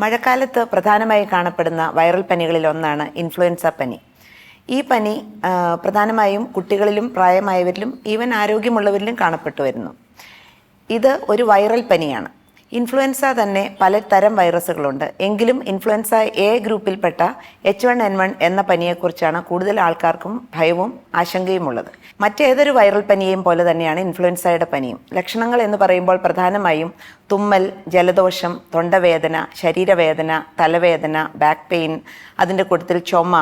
മഴക്കാലത്ത് പ്രധാനമായി കാണപ്പെടുന്ന വൈറൽ പനികളിൽ ഒന്നാണ് ഇൻഫ്ലുവൻസ പനി. ഈ പനി പ്രധാനമായും കുട്ടികളിലും പ്രായമായവരിലും ഈവൻ ആരോഗ്യമുള്ളവരിലും കാണപ്പെട്ടു വരുന്നു. ഇത് ഒരു വൈറൽ പനിയാണ്. ഇൻഫ്ലുവൻസ തന്നെ പലതരം വൈറസുകളുണ്ട്. എങ്കിലും ഇൻഫ്ലുവൻസ എ ഗ്രൂപ്പിൽപ്പെട്ട എച്ച് വൺ എൻ വൺ എന്ന പനിയെക്കുറിച്ചാണ് കൂടുതൽ ആൾക്കാർക്കും ഭയവും ആശങ്കയുമുള്ളത്. മറ്റേതൊരു വൈറൽ പനിയെയും പോലെ തന്നെയാണ് ഇൻഫ്ലുവൻസയുടെ പനിയും. ലക്ഷണങ്ങൾ എന്ന് പറയുമ്പോൾ പ്രധാനമായും തുമ്മൽ ജലദോഷം തൊണ്ടവേദന ശരീരവേദന തലവേദന ബാക്ക് പെയിൻ അതിന്റെ കൂട്ടത്തിൽ ചുമ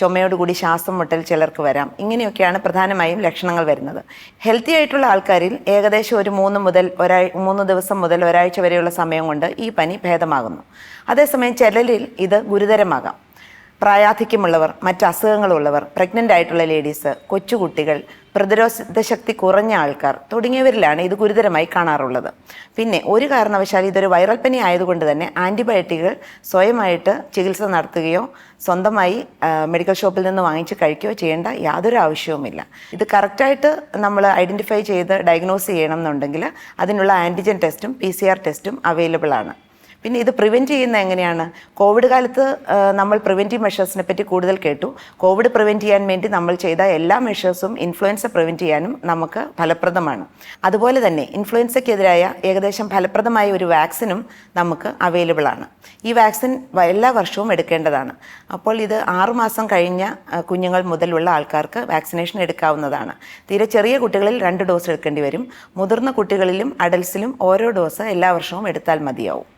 ചുമയോടുകൂടി ശ്വാസം മുട്ടൽ ചിലർക്ക് വരാം. ഇങ്ങനെയൊക്കെയാണ് പ്രധാനമായും ലക്ഷണങ്ങൾ വരുന്നത്. ഹെൽത്തി ആയിട്ടുള്ള ആൾക്കാരിൽ ഏകദേശം ഒരു മൂന്ന് മുതൽ ഒരാ മൂന്ന് ദിവസം മുതൽ ഒരാഴ്ച വരെയുള്ള സമയം കൊണ്ട് ഈ പനി ഭേദമാകുന്നു. അതേസമയം ചിലരിൽ ഇത് ഗുരുതരമാകാം. പ്രായാധിക്യമുള്ളവർ മറ്റ് അസുഖങ്ങളുള്ളവർ പ്രഗ്നന്റ് ആയിട്ടുള്ള ലേഡീസ് കൊച്ചുകുട്ടികൾ പ്രതിരോധ ശക്തി കുറഞ്ഞ ആൾക്കാർ തുടങ്ങിയവരിലാണ് ഇത് ഗുരുതരമായി കാണാറുള്ളത്. പിന്നെ ഒരു കാരണവശാൽ ഇതൊരു വൈറൽ പനി ആയതുകൊണ്ട് തന്നെ ആന്റിബയോട്ടിക്കുകൾ സ്വയമായിട്ട് ചികിത്സ നടത്തുകയോ സ്വന്തമായി മെഡിക്കൽ ഷോപ്പിൽ നിന്ന് വാങ്ങിച്ച് കഴിക്കുകയോ ചെയ്യേണ്ട യാതൊരു ആവശ്യവുമില്ല. ഇത് കറക്റ്റായിട്ട് നമ്മൾ ഐഡന്റിഫൈ ചെയ്ത് ഡയഗ്നോസ് ചെയ്യണം എന്നുണ്ടെങ്കിൽ അതിനുള്ള ആന്റിജൻ ടെസ്റ്റും പി ടെസ്റ്റും അവൈലബിൾ ആണ്. പിന്നെ ഇത് പ്രിവെന്റ് ചെയ്യുന്ന എങ്ങനെയാണ്? കോവിഡ് കാലത്ത് നമ്മൾ പ്രിവെന്റീവ് മെഷേഴ്സിനെ പറ്റി കൂടുതൽ കേട്ടു. കോവിഡ് പ്രിവെന്റ് ചെയ്യാൻ വേണ്ടി നമ്മൾ ചെയ്ത എല്ലാ മെഷേഴ്സും ഇൻഫ്ലുവൻസ പ്രിവെന്റ് ചെയ്യാനും നമുക്ക് ഫലപ്രദമാണ്. അതുപോലെ തന്നെ ഇൻഫ്ലുവൻസയ്ക്കെതിരായ ഏകദേശം ഫലപ്രദമായ ഒരു വാക്സിനും നമുക്ക് അവൈലബിൾ ആണ്. ഈ വാക്സിൻ എല്ലാ വർഷവും എടുക്കേണ്ടതാണ്. അപ്പോൾ ഇത് ആറുമാസം കഴിഞ്ഞ കുഞ്ഞുങ്ങൾ മുതലുള്ള ആൾക്കാർക്ക് വാക്സിനേഷൻ എടുക്കാവുന്നതാണ്. തീരെ ചെറിയ കുട്ടികളിൽ രണ്ട് ഡോസ് എടുക്കേണ്ടി വരും. മുതിർന്ന കുട്ടികളിലും അഡൽസിലും ഓരോ ഡോസ് എല്ലാ വർഷവും എടുത്താൽ മതിയാവും.